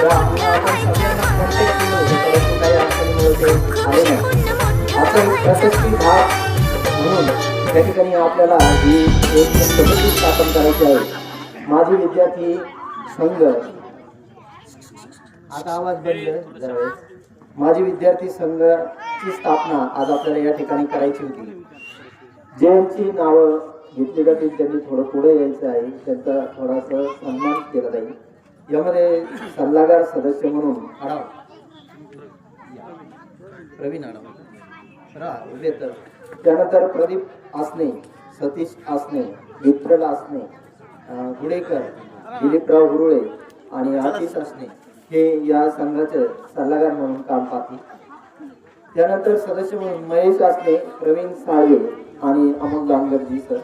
आपण आपण सगळ्यांना कॉन्टॅक्ट केलं होतं परंतु काही प्रशस्ती भाग म्हणून त्या ठिकाणी आपल्याला ही एक समिती स्थापन करायची आहे माझी विद्यार्थी संघ आता आवाज बंद जरा माझी विद्यार्थी संघाची स्थापना आज आपल्याला या ठिकाणी करायची होती. ज्यांची नावं जातील त्यांनी थोडं पुढे यायचं आहे त्यांचा थोडासा सन्मान केला जाईल. यामध्ये सल्लागार सदस्य म्हणून प्रवीण त्यानंतर प्रदीप आसने सतीश आसने विठ्ठल आसने गुडेकर दिलीपराव हुरुळे आणि आतिश आसने हे या संघाचे सल्लागार म्हणून काम पाहतील. त्यानंतर सदस्य म्हणून महेश आसने प्रवीण साळवे आणि अमोल दानगरजी सर.